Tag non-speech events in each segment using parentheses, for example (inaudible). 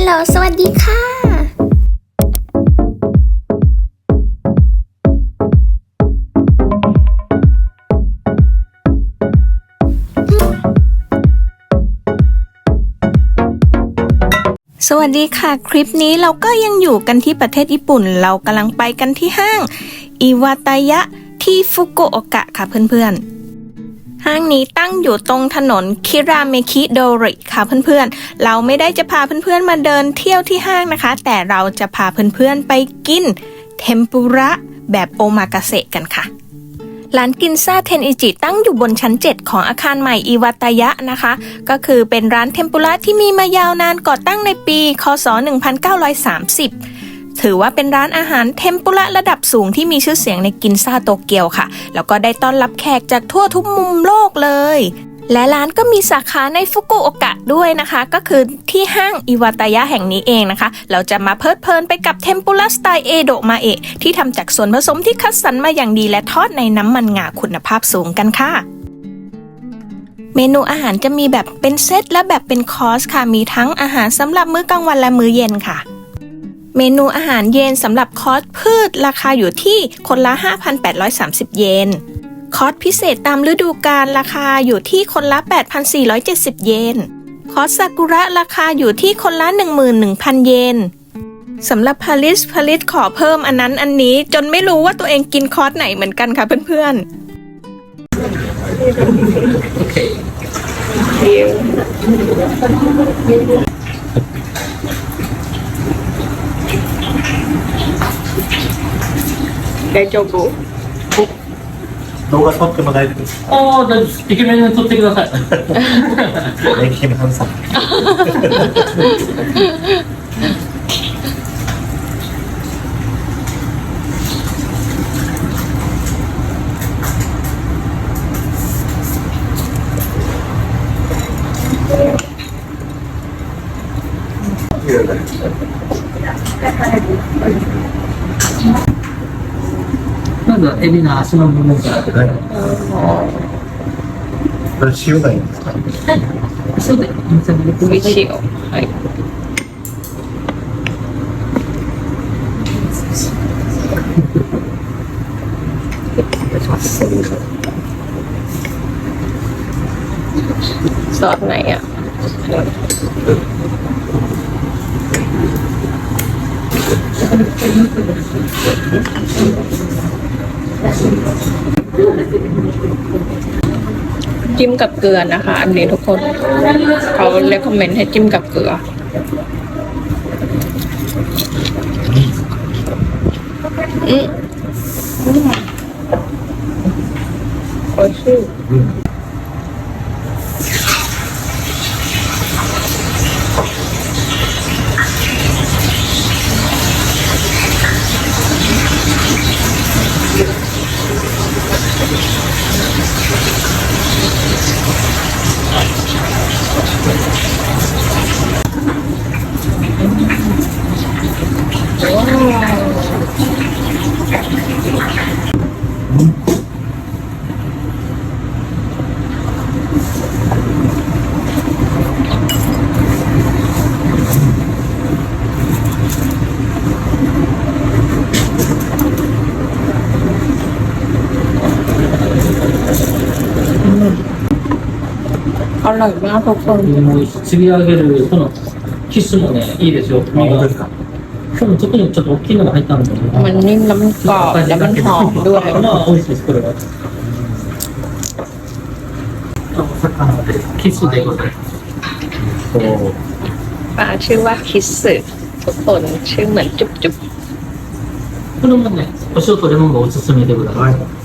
ลโหล สวัสดีค่ะสวัสดีค่ะ คลิปนี้เราก็ยังอยู่กันที่ประเทศญี่ปุ่น เรากำลังไปกันที่ห้าง อิวาตายะที่ฟุกุโอกะค่ะเพื่อนๆ ห้างนี้ตั้งอยู่ตรงถนนคิราเมคิโดริค่ะเพื่อนๆ เราไม่ได้จะพาเพื่อนๆมาเดินเที่ยวที่ห้างนะคะ แต่เราจะพาเพื่อนๆไปกินเทมปุระแบบโอมากาเสะกันค่ะร้านกินซาเทนอิจิตั้งอยู่บนชั้น 7 ของอาคารใหม่อิวาตายะนะคะ ก็คือเป็นร้านเทมปุระที่มีมายาวนานก่อตั้งในปี คศ 1930 ถือว่าเป็นร้านอาหารเทมปุระระดับสูงที่มีชื่อเสียงในกินซ่าโตเกียวค่ะ แล้วก็ได้ต้อนรับแขกจากทั่วทุกมุมโลกเลย และร้านก็มีสาขาในฟุกุโอกะด้วยนะคะ ก็คือที่ห้างอิวาตายะแห่งนี้เองนะคะ เราจะมาเพลิดเพลินไปกับเทมปุระสไตล์เอโดะมาเอะที่ทำจากส่วนผสมที่คัดสรรมาอย่างดีและทอดในน้ำมันงาคุณภาพสูงกันค่ะเมนูอาหารจะมีแบบเป็นเซตและแบบเป็นคอร์สค่ะ มีทั้งอาหารสำหรับมื้อกลางวันและมื้อเย็นค่ะ เมนูอาหารเย็นสำหรับคอร์สพืชราคาอยู่ที่คนละ 5,830 เยน คอร์สพิเศษตามฤดูกาลราคาอยู่ที่คนละ 8,470 เยน คอร์สซากุระราคาอยู่ที่คนละ 11,000 เยนสำหรับพาริสพาริสขอเพิ่มอันนั้นอันนี้จนไม่รู้ว่าตัวเองกินคอร์สไหนเหมือนกันค่ะเพื่อนๆ 大丈夫？動画撮っても大丈夫ですかああ、大丈夫です。イケメン撮ってください。ねキムハンさん (laughs) Ano, eh, binakaso ng muna siya. Pursue kayo. So, yung sabi ko, Pursue. So Stop na yan. Thank you. จิ้มกับเกลือนะคะ อันนี้ทุกคนเขาเลคคอมเมนต์ให้จิ้มกับเกลือ อืมโอ้ยชื่อ อร่อยมากทุกคน もう釣り上げる、このキスもね、いいですよ。あ本当ですか今日も特にちょっと大きいのが入ったんで。 มันนิ่มแล้วมันกรอบแล้วมันหอมด้วย まあ、美味しいです、これは。お魚で、キスでございます。 そう ปลาชื่อว่าคิสึทุกคนชื่อเหมือนจุ๊บจุ๊บ これもね、お塩とレモンがおすすめでございます。 อ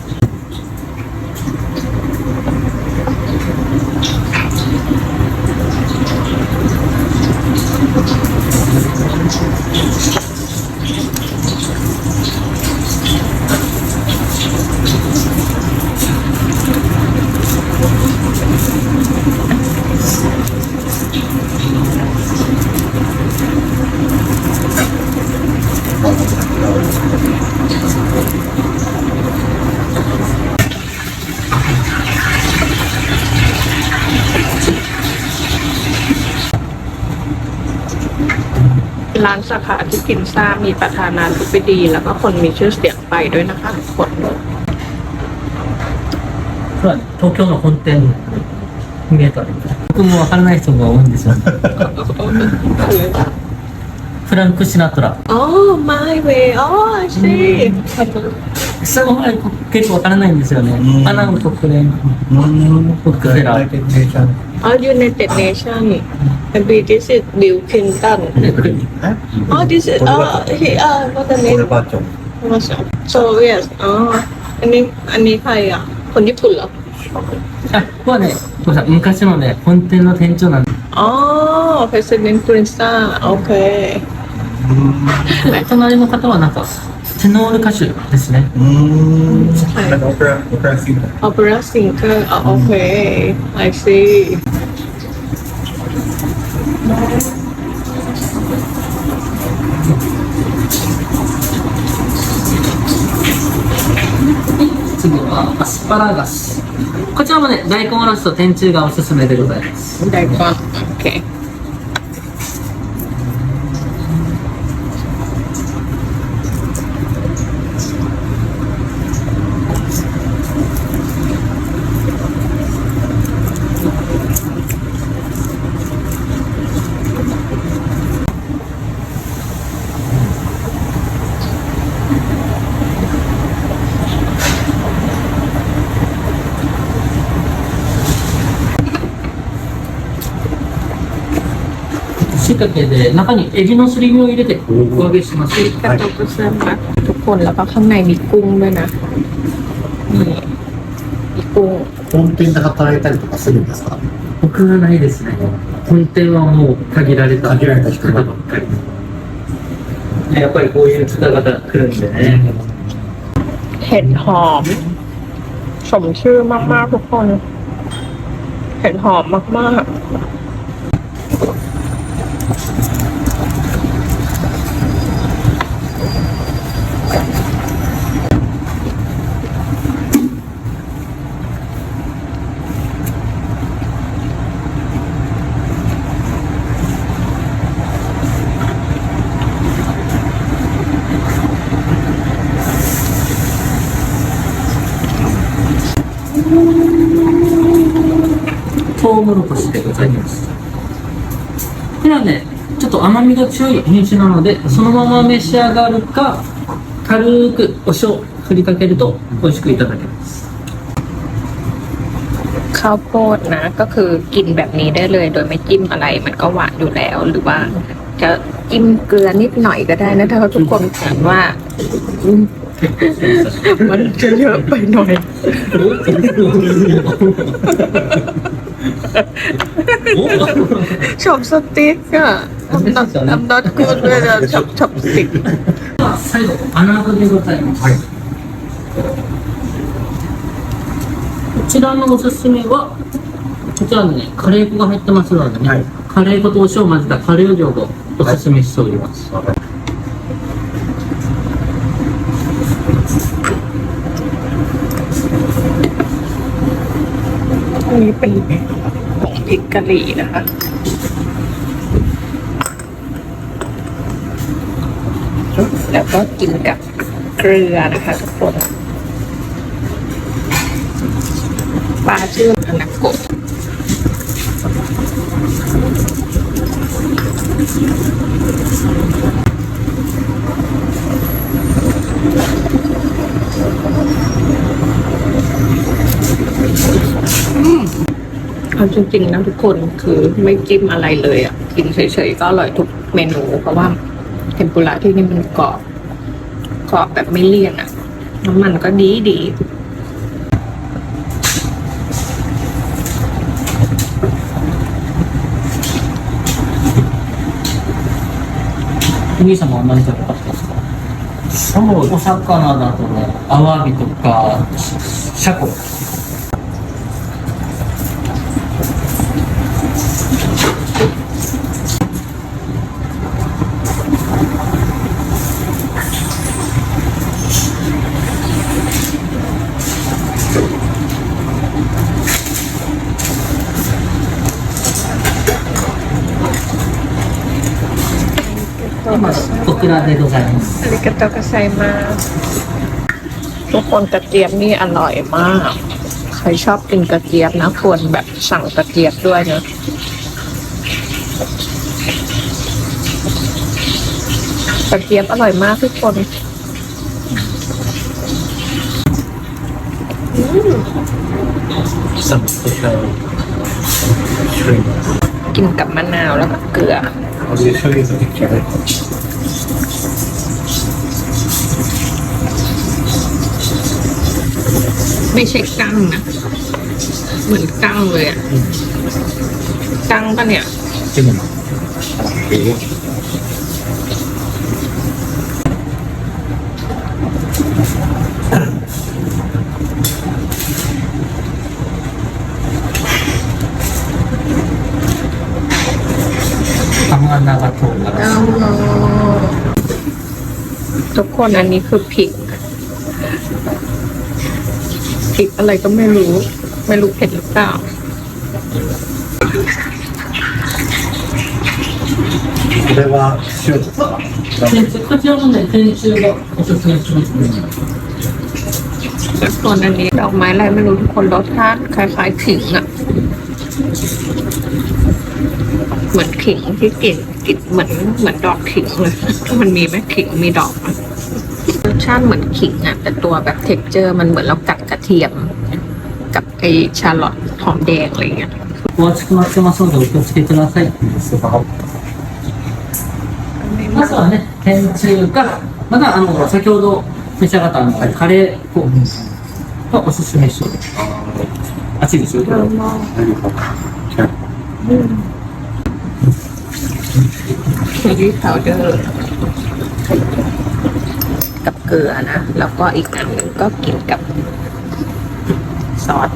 านสาขาที่กินซ่ามีประธานาธิบดี แล้วก็คนมีชื่อเสียงไปด้วยนะคะคน そうだね東京の本店見えたね僕もわからない人が多いんですよフランク・シナトラ อ๋อ my way อ๋อ สิ 下の前結構わからないんですよねうんアナの国連 อืม ロックフェラー United Nations อ๋อ United Nation maybe this is Bill Clinton อ๋อ this is อ๋อ he อ่า what the โอ name เลบาจง so yes อ๋อ อันนี้ อันนี้ใครอ่ะ คนญี่ปุ่นเหรอ あここはねこれさ昔のね本店の店長なんで อ๋อ President Clinton โอเค 隣の方はなんかテノール歌手ですね อืมแล้วโอเปร่าโอเปร่าซิง Opera singer อ๋อโอเค I see はアスパラガス。こちらもね大根おろしと天中がおすすめでございます。大根。OK しいたけで中にエビのすり身を入れてお揚げします กระตุกเสื้อมาทุกคนแล้วก็ข้างในมีกุ้งด้วยนะ นี่มีกุ้ง 本店で働いたりとかするんですか僕はないですね本店はもう限られた限られた人方ばっかりねやっぱりこういう方々来るんでね เห็ดหอม สมชื่อมาก ๆ ทุกคน เห็ดหอมมาก トウモロコシでございますこれはねちょっと甘みが強い品種なのでそのまま召し上がるか軽くお塩振りかけると美味しくいただけます ๆ ข้าวโพดนะ ก็คือกินแบบนี้ได้เลย โดยไม่จิ้มอะไรมันก็หวานอยู่แล้ว หรือว่า จะจิ้มเกลือนิดหน่อยก็ได้นะถ้าทุกคนถามว่าอืมมันจะเยอะไปหน่อย ชอบสติ๊กอะ I'm not I'm not good with a ชอบชอบสติ๊ก 最後穴子でございます、こちらのおすすめはこちらにねカレー粉が入ってますのでね、はいカレー粉とお塩を混ぜたカレー料理をおすすめしております、 อัน เป็นผงพริกกะหรี่นะคะแล้วก็กินกับเกลือนะคะทุกคนปลาชื่อนะาจริงๆนะทุกคนคือไม่จิ้มอะไรเลยอ่ะ กินเฉยๆก็อร่อยทุกเมนู เพราะว่าเทมปุระที่นี่มันกรอบกรอบแบบไม่เลี่ยนอ่ะ น้ำมันก็ดีดีๆ お兄様は何食べたんですかそうお魚だとねアワビとかシャコ กิราเตโตไซมัสอาริกาโตกไซมาทุกคนกระเจี๊ยบนี่อร่อยมาก ใครชอบกินกระเจี๊ยบนะควรแบบสั่งกระเจี๊ยบด้วยนะกระเจี๊ยบอร่อยมากทุกคนสัมผัสกินกับมะนาวแล้วก็เกลือ ไม่ใช่กั้งนะ เหมือนกั้งเลยอะกั้งปะเนี่ย ขึ้ทำงานนาาโถมแล้วอทุกคนอันนี้คือผิก พริกอะไรก็ไม่รู้ ไม่รู้เผ็ดหรือเปล่า これは塩ですか天つゆこちらのね天つゆがおすすめしますね ส่วนอันนี้ดอกไม้อะไรไม่รู้ทุกคนรสชาติคล้ายๆขิงอะเหมือนขิงที่กลิ่นกลิ่นเหมือนเหมือนดอกขิงเลยมันมีไหมขิงมีดอกไหมรส ชาติเหมือนขิงอะแต่ตัวแบบเท็กเจอร์ มันเหมือนเรากัดกระเทียม กับไอชาร์ลอตหอมแดงอะไรเงี้ย お熱くなってますのでお気をつけくださいまずはね天つゆかまたあの先ほど召し上がったあのカレー粉がおすすめします熱いですよこれは ชิลลี่พาว เกลือนะ แล้วก็อีกอันหนึ่งก็กินกับซอส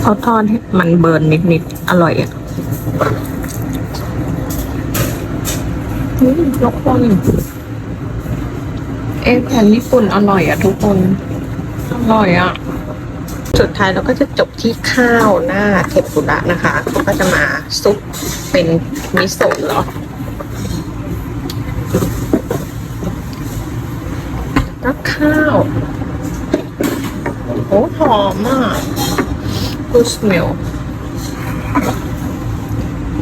เขาทอดให้มันเบิร์นนิดๆ อร่อยอะอืมทุกคน เอแผ่นญี่ปุ่นอร่อยอะทุกคน อร่อยอะ สุดท้ายเราก็จะจบที่ข้าวหน้าเทมปุระนะคะเขาก็จะมาซุปเป็นมิโซะเหรอแล้วข้าว โอ้หอมอะ good smell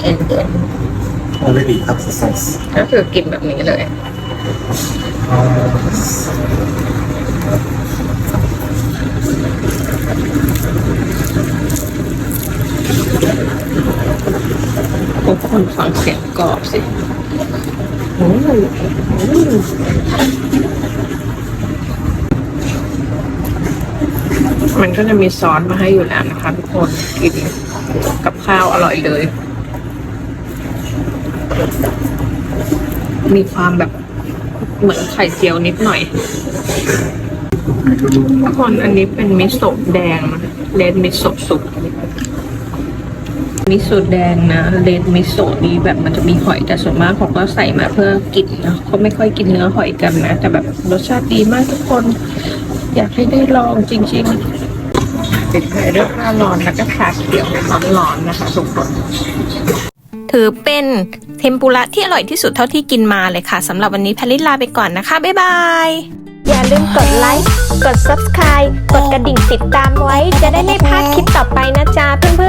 and then Already have the sauce. ก็คือกินแบบนี้เลย ทุกคนฟังเสียงกรอบสิโอ้โหมันก็จะมีซอสมาให้อยู่แล้วนะคะทุกคนกินกับข้าวอร่อยเลย มีความแบบเหมือนไข่เจียวนิดหน่อย ทุกคนอันนี้เป็นมิโซะแดงเลดมิโซะสุก มิโซะแดงนะเลดมิโซะนี้แบบมันจะมีหอยแต่ส่วนมากเขาก็ใส่มาเพื่อกินนะเขาไม่ค่อยกินเนื้อหอยกันนะ แต่แบบรสชาติดีมากทุกคน อยากให้ได้ลองจริงๆปิดท้ายด้วยข้าวร้อนแล้วก็ชาเขียวร้อนๆนะคะทุกคนถือเป็นเทมปุระที่อร่อยที่สุดเท่าที่กินมาเลยค่ะสำหรับวันนี้แพรลิสลาไปก่อนนะคะ บ๊ายบาย อย่าลืมกดไลค์ กด subscribe กดกระดิ่งติดตามไว้ จะได้ไม่พลาดคลิปต่อไปนะจ๊ะเ